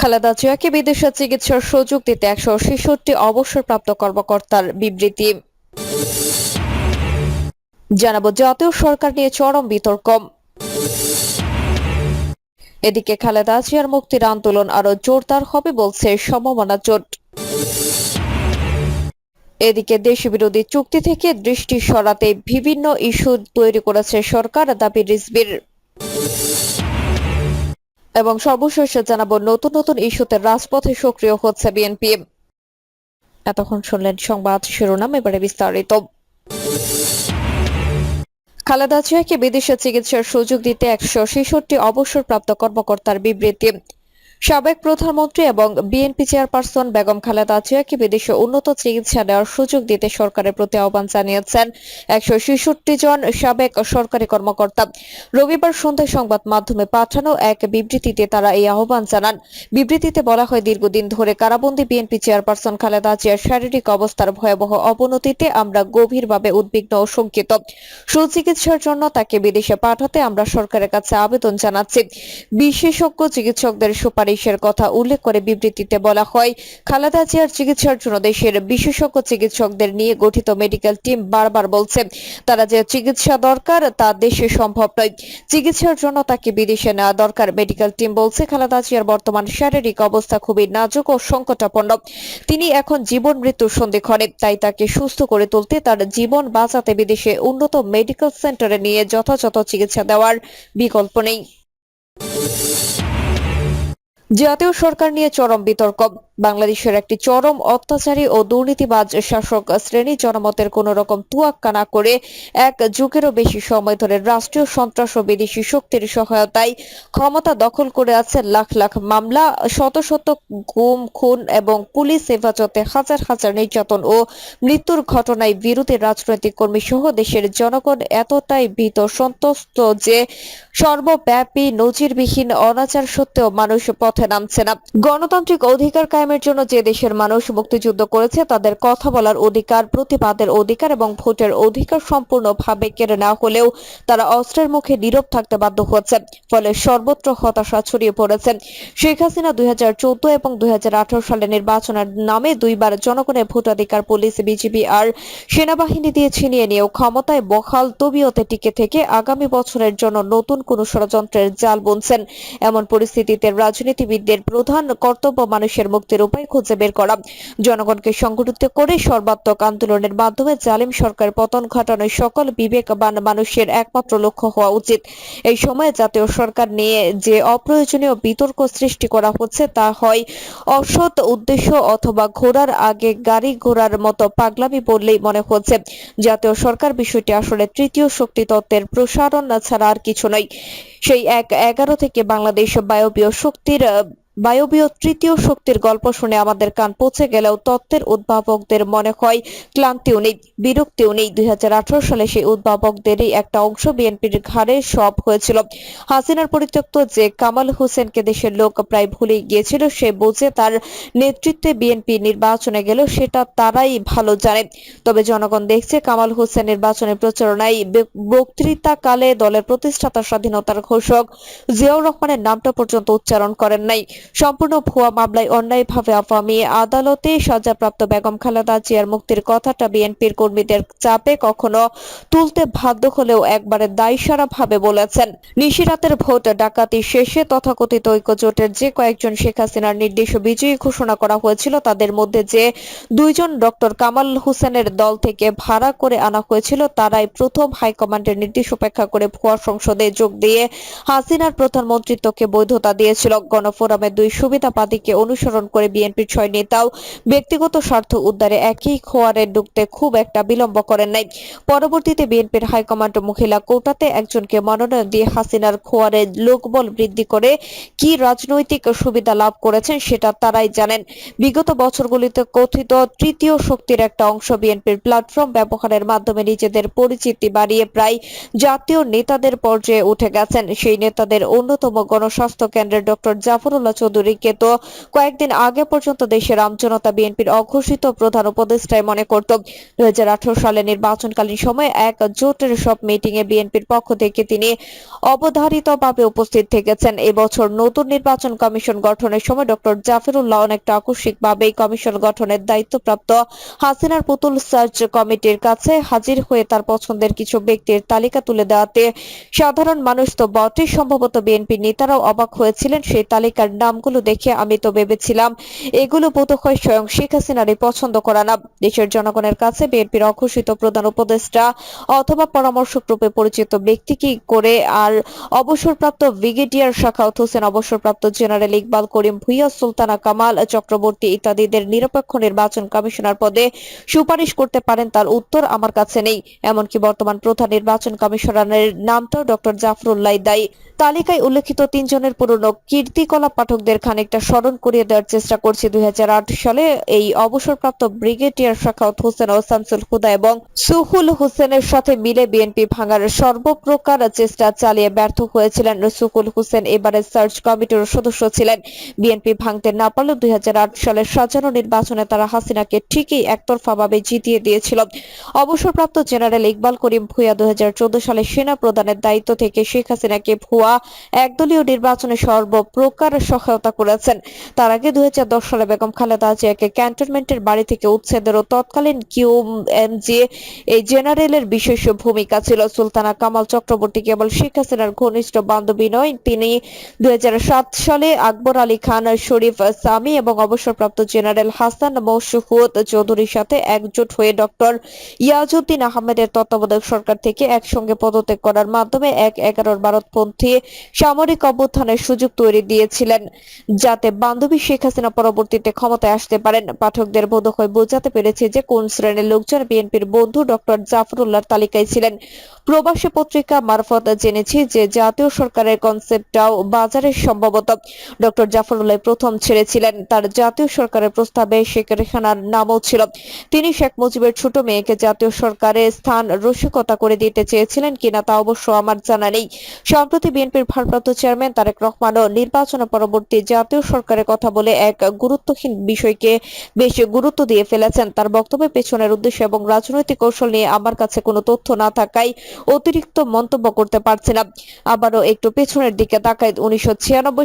খালেদা জিয়াকে বিদেশে চিকিৎসার সুযোগ দিতে একশো ছেষট্টি অবসরপ্রাপ্ত কর্মকর্তার বিবৃতি। জানাব, জাতীয় সরকার নিয়ে চরম বিতর্ক। এদিকে খালেদা জিয়ার মুক্তির আন্দোলন আরও জোরদার হবে বলছে সমমনা জোট। এদিকে দেশবিরোধী চুক্তি থেকে দৃষ্টি সরাতে বিভিন্ন ইস্যু তৈরি করেছে সরকার, দাবি রিজবির। এবং সর্বশেষে জানাব নতুন নতুন ইস্যুতে রাজপথে সক্রিয় হচ্ছে বিএনপি। এতক্ষণ শুনলেন সংবাদ শিরোনাম, এবারে বিস্তারিত। খালেদা জিয়াকে বিদেশে চিকিৎসার সুযোগ দিতে একশো ছেষট্টি অবসরপ্রাপ্ত কর্মকর্তার বিবৃতি। সাবেক প্রধানমন্ত্রী এবং বিএনপি চেয়ারপারসন বেগম খালেদা জিয়াকে বিদেশে উন্নত চিকিৎসা দেওয়ার সুযোগ দিতে সরকারের প্রতি আহ্বান জানিয়েছেন একশো ছেষট্টি জন সাবেক সরকারি কর্মকর্তা। রবিবার সন্ধ্যায় সংবাদ মাধ্যমে পাঠানো এক বিবৃতিতে তারা এই আহ্বান জানান। বিবৃতিতে বলা হয়, দীর্ঘদিন ধরে কারাবন্দী বিএনপি চেয়ারপারসন খালেদা জিয়ার শারীরিক অবস্থার ভয়াবহ অবনতিতে আমরা গভীরভাবে উদ্বিগ্ন ও শঙ্কিত। সুচিকিৎসার জন্য তাকে বিদেশে পাঠাতে আমরা সরকারের কাছে আবেদন জানাচ্ছি। বিশেষজ্ঞ চিকিৎসকদের সুপারিশের কথা উল্লেখ করে বিবৃতিতে বলা হয়, খালেদা জিয়ার চিকিৎসার জন্য দেশের বিশেষজ্ঞ চিকিৎসকদের নিয়ে গঠিত মেডিকেল টিম বারবার বলছে, তারা যে চিকিৎসা দরকার তা দেশে সম্ভব নয়। চিকিৎসার জন্য তাকে বিদেশে নেওয়া দরকার, মেডিকেল টিম বলছে খালেদা জিয়ার বর্তমান শারীরিক অবস্থা খুবই নাজুক ও সংকটাপন্ন। তিনি এখন জীবন মৃত্যুর সন্ধিক্ষণে তাই তাকে সুস্থ করে তুলতে তার জীবন বাঁচাতে বিদেশে উন্নত মেডিকেল সেন্টারে নিয়ে যথাযথ চিকিৎসা দেওয়ার বিকল্প নেই। জাতীয় সরকার নিয়ে চরম বিতর্ক। বাংলাদেশের একটি চরম অত্যাচারী ও দুর্নীতিবাজ শাসক শ্রেণি জনমতের কোন রকম তুয়াক্কা না করে এক যুগেরও বেশি সময় ধরে রাষ্ট্রীয় সন্ত্রাস ও বিদেশি শক্তির সহায়তায় ক্ষমতা দখল করে আছে লাখ লাখ মামলা, শত শত গুম, খুন এবং পুলিশ হেফাজতে হাজার হাজার নির্যাতন ও মৃত্যুর ঘটনায় বিরোধী রাজনৈতিক কর্মী সহ দেশের জনগণ এতটাই ভীত সন্তুষ্ট যে সর্বব্যাপী নজিরবিহীন অনাচার সত্ত্বেও মানুষ পথে নামছে না। গণতান্ত্রিক অধিকার কায়েমের জন্য যে দেশের মানুষ মুক্তিযুদ্ধ করেছে, তাদের কথা বলার অধিকার, প্রতিবাদের অধিকার এবং ভোটের অধিকার সম্পূর্ণভাবে কেড়ে নেওয়া হলেও তারা অস্ত্রের মুখে নীরব থাকতে বাধ্য হচ্ছে ফলে সর্বত্র হতাশা ছড়িয়ে পড়েছে। শেখ হাসিনা দুই এবং দুই সালে নির্বাচনের নামে দুইবার জনগণের ভোটাধিকার পুলিশ, বিজিবি আর সেনাবাহিনী দিয়ে ছিনিয়ে নিয়েও ক্ষমতায় বহাল তবিয়তে টিকে থেকে আগামী বছরের জন্য নতুন কোন ষড়যন্ত্রের জাল বুনছেন। এমন পরিস্থিতিতে রাজনীতিবিদদের প্রধান কর্তব্য মানুষের মুক্তির উপায় খুঁজে বের করা। জনগণকে সংগঠিত করে সর্বাত্মক আন্দোলনের মাধ্যমে জালিম সরকার পতন ঘটানোর সকল বিবেকবান মানুষের একমাত্র লক্ষ্য হওয়া উচিত। এই সময়ে জাতীয় সরকার নিয়ে যে অপ্রয়োজনীয় বিতর্ক সৃষ্টি করা হচ্ছে তা হয় অসৎ উদ্দেশ্য অথবা ঘোড়ার আগে গাড়ি ঘোড়ার মতো পাগলামি বললেই মনে হচ্ছে। জাতীয় সরকার বিষয়টি আসলে তৃতীয় শক্তি তত্ত্বের প্রসারণ ছাড়া আর কিছু নয়। সেই এক এগারো থেকে বাংলাদেশ বায়বীয় শক্তির বায়বীয় তৃতীয় শক্তির গল্প শুনে আমাদের কান পৌঁছে গেলেও তত্ত্বের উদ্ভাবকদের মনে হয় ক্লান্তিও নেই, বিরক্তিও নেই। দুই সালে সেই উদ্ভাবকদেরই একটা অংশ বিএনপির ঘাড়ে সব হয়েছিল। হাসিনার পরিত্যক্ত যে কামাল হোসেনকে দেশের লোক প্রায় ভুলে গিয়েছিল, সে বুঝে তার নেতৃত্বে বিএনপি নির্বাচনে গেল, সেটা তারাই ভালো জানে। তবে জনগণ দেখছে কামাল হোসেন নির্বাচনের প্রচারণায় বক্তৃতাকালে দলের প্রতিষ্ঠাতা স্বাধীনতার ঘোষক জিয়াউর রহমানের নামটা পর্যন্ত উচ্চারণ করেন নাই। সম্পূর্ণ ভুয়া মামলায় অন্যায়ভাবে আওয়ামী আদালতে সাজাপ্রাপ্ত বেগম খালেদা জিয়ার মুক্তির কথাটা বিএনপির কর্মীদের চাপে কখনো তুলতে বাধ্য হলেও একবারে দায়সারা ভাবে বলেছেন। নিশিরাতের ভোট ডাকাতি শেষে তথাকথিত ঐক্যজোটের যে কয়েকজন শেখ হাসিনার নির্দেশ বিজয়ী ঘোষণা করা হয়েছিল, তাদের মধ্যে যে দুইজন ডক্টর কামাল হোসেনের দল থেকে ভাড়া করে আনা হয়েছিল, তারাই প্রথম হাইকমান্ডের নির্দেশ উপেক্ষা করে ভুয়া সংসদে যোগ দিয়ে হাসিনার প্রধানমন্ত্রিত্বকে বৈধতা দিয়েছিল। গণফোরামের দুই সুবিধাবাদীকে অনুসরণ করে বিএনপির ছয় নেতাও ব্যক্তিগত স্বার্থ উদ্ধারে একই খোয়ারে ঢুকতে খুব একটা বিলম্ব করেন নাই। পরবর্তীতে বিএনপির হাইকমান্ড মহিলা কোটাতে একজনকে মনোনয়ন দিয়ে হাসিনার খোয়ারে লোকবল বৃদ্ধি করে কি রাজনৈতিক সুবিধা লাভ করেছেন সেটা তারাই জানেন। বিগত বছরগুলিতে কথিত তৃতীয় শক্তির একটা অংশ বিএনপির প্ল্যাটফর্ম ব্যবহারের মাধ্যমে নিজেদের পরিচিতি বাড়িয়ে প্রায় জাতীয় নেতাদের পর্যায়ে উঠে গেছেন। সেই নেতাদের অন্যতম গণস্বাস্থ্য কেন্দ্রের ডক্টর জাফরুল্লাহ চৌধুরীকে তো কয়েকদিন আগে পর্যন্ত দেশের আমজনতা বিএনপির অঘোষিত প্রধান উপদেষ্টায় মনে করত। দুই সালে নির্বাচনকালীন সময়ে এক জোটের সব মিটিং এ বিএনপির পক্ষ থেকে তিনি অবধারিতভাবে উপস্থিত থেকেছেন। এবছর নতুন নির্বাচন কমিশন গঠনের সময় ডক্টর জাফরুল্লাহ অনেকটা আকস্মিকভাবে কমিশন গঠনের দায়িত্বপ্রাপ্ত হাসিনার পুতুল সার্চ কমিটির কাছে হাজির হয়ে তার পছন্দের কিছু ব্যক্তির তালিকা তুলে দেওয়াতে সাধারণ মানুষ তো বটেই। সম্ভবত বিএনপি নেতারাও অবাক হয়েছিলেন সেই তালিকার নামগুলো দেখে আমি তো ভেবেছিলাম এগুলো বোধহয় স্বয়ং শেখ হাসিনারই পছন্দ করা নাম দেশের জনগণের কাছে বিএনপির অঘোষিত প্রধান উপদেষ্টা অথবা পরামর্শক রূপে পরিচিত ব্যক্তি কি করে আর অবসরপ্রাপ্ত ব্রিগেডিয়ার শাখাউত হোসেন, অবসরপ্রাপ্ত জেনারেল ইকবাল করিম ভুইয়া, সুলতানা কামাল চক্রবর্তী ইত্যাদিদের নিরপেক্ষ নির্বাচন কমিশনার পদে সুপারিশ করতে পারেন তার উত্তর আমার কাছে নেই। এমনকি বর্তমান প্রধান নির্বাচন কমিশনারের নামটাও ডক্টর জাফরুল্লাহ দায়ী। তালিকায় উল্লেখিত তিনজনের পুরনো কীর্তিকলাপ পাঠকদের খানিকটা স্মরণ করিয়ে দেওয়ার চেষ্টা করছি দুই সালে এই অবসরপ্রাপ্ত ব্রিগেডিয়ার শাখাউত হোসেন ও শামসুল হুদা এবং সুহুল হোসেনের সাথে মিলে বিএনপি ভাঙার সর্বপ্রকার চেষ্টা চালিয়ে ব্যর্থ হয়েছিলেন সুকুল হোসেন। এবারে সার্চ কমিটির সদস্য ছিলেন। বিএনপি ভাঙতে না পারলেও দুই সালের সাজানো নির্বাচনে তারা হাসিনাকে ঠিকই একতরফাভাবে জিতিয়ে দিয়েছিল। অবসরপ্রাপ্ত জেনারেল ইকবাল করিম ভুয়া দুই হাজার চোদ্দ সালে সেনা প্রদানের দায়িত্ব থেকে শেখ হাসিনাকে ভুয়া একদলীয় নির্বাচনে সর্বপ্রকার সহায়তা করেছেন। তার আগে দুই সালে বেগম খালেদা জিয়াকে ক্যান্টনমেন্টের বাড়ি থেকে উচ্ছেদের ও তৎকালীন কিউ কিউএমজি এই জেনারেলের বিশেষ ভূমিকা ছিল। সুলতানা কামাল চক্রবর্তী কেবল শেখ হাসিনার ঘনিষ্ঠ বান্ধবী নয়, তিনি দুই সালে আকবর আলী খান, শরীফ সামি এবং অবসরপ্রাপ্ত জেনারেল হাসান মৌসুফুদ চৌধুরীর সাথে একজোট হয়ে ডক্টর ইয়াজউদ্দিন আহমেদের তত্ত্বাবধায়ক সরকার থেকে একসঙ্গে পদত্যাগ করার মাধ্যমে এক এগারোর ভারতপন্থী সামরিক অভ্যুত্থানের সুযোগ তৈরি দিয়েছিলেন। যাতে বান্ধবী শেখ হাসিনা পরবর্তীতে ক্ষমতায় আসতে পারেন। পাঠকদের বোধহয় বোঝাতে পেরেছে যে, কোন শ্রেণির লোকজন বিএনপির বন্ধু ডক্টর জাফরুল্লাহর তালিকায় ছিলেন। প্রবাসী পত্রিকা মারফত জেনেছি যে, জাতীয় সরকারের কনসেপ্টটাও বাজারে সম্ভবত। ডক্টর জাফরুল্লাহ প্রথম ছেড়েছিলেন। তার জাতীয় সরকারের প্রস্তাবে শেখ রেহানার নামও ছিল। তিনি শেখ মুজিবের ছোট মেয়েকে জাতীয় সরকারে স্থান রসিকতা করে দিতে চেয়েছিলেন কিনা তা অবশ্য আমার জানা নেই। সম্প্রতি বিএনপির ভারপ্রাপ্ত চেয়ারম্যান তারেক রহমানও নির্বাচনের পরবর্তী জাতীয় সরকারের কথা বলে এক গুরুত্বহীন বিষয়কে বেশি গুরুত্ব দিয়ে ফেলেছেন। তার বক্তব্যের পেছনের উদ্দেশ্য এবং রাজনৈতিক কৌশল নিয়ে আমার কাছে কোনো তথ্য না থাকায় অতিরিক্ত মন্তব্য করতে পারছি না। আবারও একটু পেছনের দিকে তাকায় উনিশশো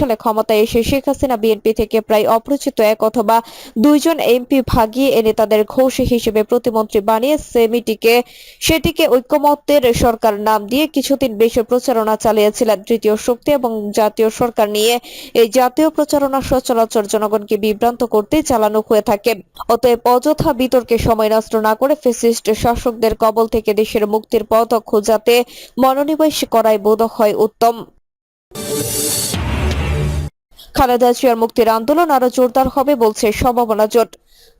সালে ক্ষমতায় এসে শেখ হাসিনা বিএনপি থেকে প্রায় অপরিচিত এক অথবা দুইজন এমপি ভাগিয়ে এনে তাদের ঘোষ হিসেবে প্রতিমন্ত্রী বানিয়ে সেমিটিকে সেটিকে ঐক্যমত্যের সরকার নাম দিয়ে কিছুদিন বেশি প্রচারণা চালিয়েছিলেন। তৃতীয় শক্তি এবং জাতীয় সরকার নিয়ে এই জাতীয় প্রচারণা সচরাচর জনগণকে বিভ্রান্ত করতে চালানো হয়ে থাকে। অতএব অযথা বিতর্কে সময় নষ্ট না করে ফেসিস্ট শাসকদের কবল থেকে দেশের মুক্তির পথ খোঁজাতে মনোনিবেশ করাই বোধ হয় উত্তম। খালেদা জিয়ার মুক্তির আন্দোলন আরও জোরদার হবে বলছে সম্ভাবনা জোট।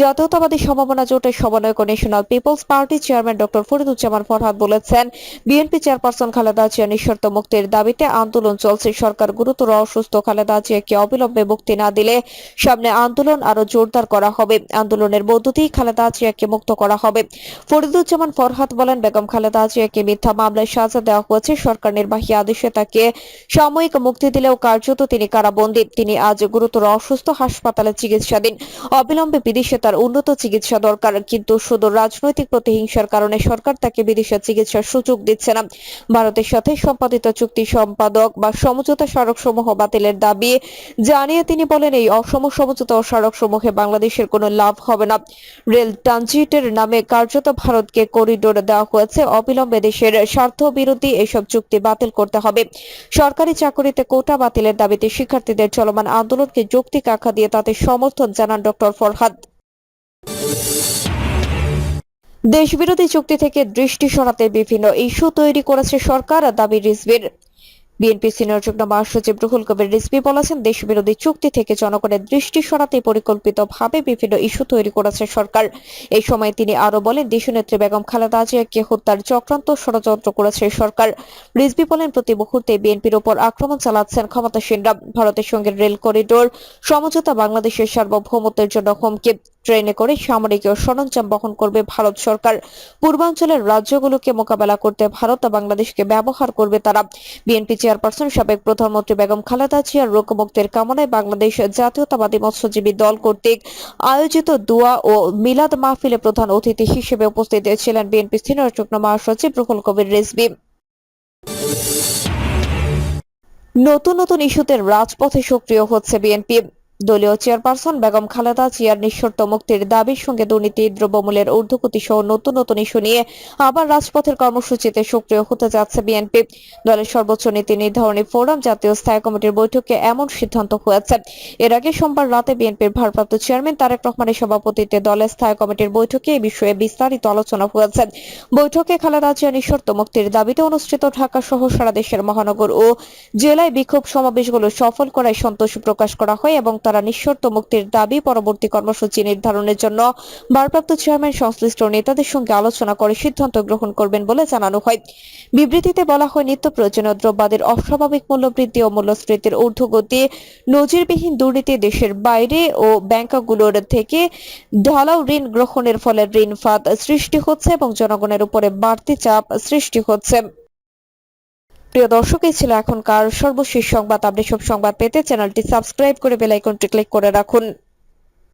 জাতীয়তাবাদী সম্ভাবনা জোটের সমন্বয়ক national people's party chairman doctor Fariduzzaman Farhad বলেছেন, বিএনপি চেয়ারপারসন খালেদা জিয়া নিঃশর্ত মুক্তির দাবিতে আন্দোলন চলছে। সরকার গুরুতর অসুস্থ খালেদা জিয়াকে অবিলম্বে মুক্তি না দিলে সামনে আন্দোলন আরও জোরদার করা হবে। আন্দোলনের মধ্য দিয়েই খালেদা জিয়াকে মুক্ত করা হবে। ফরিদুজ্জামান ফরহাদ বলেন, বেগম খালেদা জিয়াকে মিথ্যা মামলায় সাজা দেওয়া হয়েছে। সরকার নির্বাহী আদেশে তাকে সাময়িক মুক্তি দিলেও কার্যত তিনি কারাবন্দী। তিনি আজ গুরুতর অসুস্থ হাসপাতালে চিকিৎসাধীন। অবিলম্বে বিদেশে তার উন্নত চিকিৎসা দরকার, কিন্তু শুধু রাজনৈতিক প্রতিহিংসার কারণে সরকার তাকে বিদেশে চিকিৎসার সুযোগ দিচ্ছে না। ভারতের সাথে সম্পাদিত চুক্তি সম্পাদক বা সমঝোতা স্মারক সমূহ বাতিলের দাবি জানিয়ে তিনি বলেন, এই অসম সমঝোতা ও স্মারক সমূহে বাংলাদেশের কোনো লাভ হবে না। রেল ট্রানজিটের নামে কার্যত ভারতকে করিডোর দেওয়া হয়েছে। অবিলম্বে দেশের স্বার্থ বিরোধী এসব চুক্তি বাতিল করতে হবে। সরকারি চাকরিতে কোটা বাতিলের দাবিতে শিক্ষার্থীদের চলমান আন্দোলনকে যৌক্তিক আখ্যা দিয়ে তাতে সমর্থন জানান ডক্টর ফরহাদ। দেশবিরোধী চুক্তি থেকে দৃষ্টি সরাতে বিভিন্ন ইস্যু তৈরি করেছে সরকার, দাবি রিজভির। বিএনপি সিনিয়র যুগ্ম মহাসচিব রুহুল কবির রিজভি বলেছেন, দেশবিরোধী চুক্তি থেকে জনগণের দৃষ্টি সরাতে পরিকল্পিতভাবে বিভিন্ন ইস্যু তৈরি করেছে সরকার। এই সময় তিনি আরও বলেন, দেশনেত্রী বেগম খালেদা জিয়াকে হত্যার চক্রান্ত ষড়যন্ত্র করেছে সরকার। রিজভি বলেন, প্রতি মুহূর্তে বিএনপির উপর আক্রমণ চালাচ্ছেন ক্ষমতাসীনরা। ভারতের সঙ্গে রেল করিডোর, সমঝোতা বাংলাদেশের সার্বভৌমত্বের জন্য হুমকি। ট্রেনে করে সামরিক ও সরঞ্জাম বহন করবে ভারত সরকার। পূর্বাঞ্চলের রাজ্যগুলোকে মোকাবেলা করতে ভারত ও বাংলাদেশকে ব্যবহার করবে তারা। বিএনপি চেয়ারপারসন সাবেক প্রধানমন্ত্রী বেগম খালেদা জিয়ার রোগমুক্তির কামনায় বাংলাদেশ জাতীয়তাবাদী মৎস্যজীবী দল কর্তৃক আয়োজিত দোয়া ও মিলাদ মাহফিলে প্রধান অতিথি হিসেবে উপস্থিত ছিলেন বিএনপি সিনিয়র যুগ্ম মহাসচিব রুহুল কবির রিজভী। নতুন নতুন ইস্যুতে রাজপথে সক্রিয় হচ্ছে বিএনপি। দলীয় চেয়ারপারসন বেগম খালেদা জিয়ার নিঃশর্ত মুক্তির দাবির সঙ্গে দুর্নীতি, দ্রব্যমূল্যের ঊর্ধ্বগতি সহ নতুন নতুন ইস্যু নিয়ে আবার রাজপথের কর্মসূচিতে সক্রিয় হতে যাচ্ছে বিএনপি। দলের সর্বোচ্চ নীতি নির্ধারণী ফোরাম, জাতীয় স্থায়ী কমিটির বৈঠকে এমন সিদ্ধান্ত হয়েছে। এর আগে সোমবার রাতে বিএনপির ভারপ্রাপ্ত চেয়ারম্যান তারেক রহমানের সভাপতিত্বে দলের স্থায়ী কমিটির বৈঠকে এই বিষয়ে বিস্তারিত আলোচনা হয়েছে। বৈঠকে খালেদা জিয়া নিঃশর্ত মুক্তির দাবিতে অনুষ্ঠিত ঢাকা সহ সারা দেশের মহানগর ও জেলায় বিক্ষোভ সমাবেশগুলো সফল করায় সন্তোষ প্রকাশ করা হয় এবং তারা নিঃশর্ত মুক্তির দাবি পরবর্তী কর্মসূচি নির্ধারণের জন্য। ভারপ্রাপ্ত চেয়ারম্যান, সংশ্লিষ্ট নেতাদের সঙ্গে আলোচনা করে সিদ্ধান্ত গ্রহণ করবেন বলে জানানো হয়। বিবৃতিতে বলা হয়, নিত্য প্রয়োজনীয় দ্রব্যাদির অস্বাভাবিক মূল্যবৃদ্ধি ও মূল্যস্ফীতির ঊর্ধ্বগতি, নজিরবিহীন দুর্নীতি দেশের বাইরে ও ব্যাংকগুলোর থেকে ঢালাও ঋণ গ্রহণের ফলে ঋণ ফাঁদ সৃষ্টি হচ্ছে এবং জনগণের উপরে বাড়তি চাপ সৃষ্টি হচ্ছে। প্রিয় দর্শক, এই ছিল এখনকার সর্বশেষ সংবাদ। আপনি সব সংবাদ পেতে চ্যানেলটি সাবস্ক্রাইব করে বেল আইকনটি ক্লিক করে রাখুন।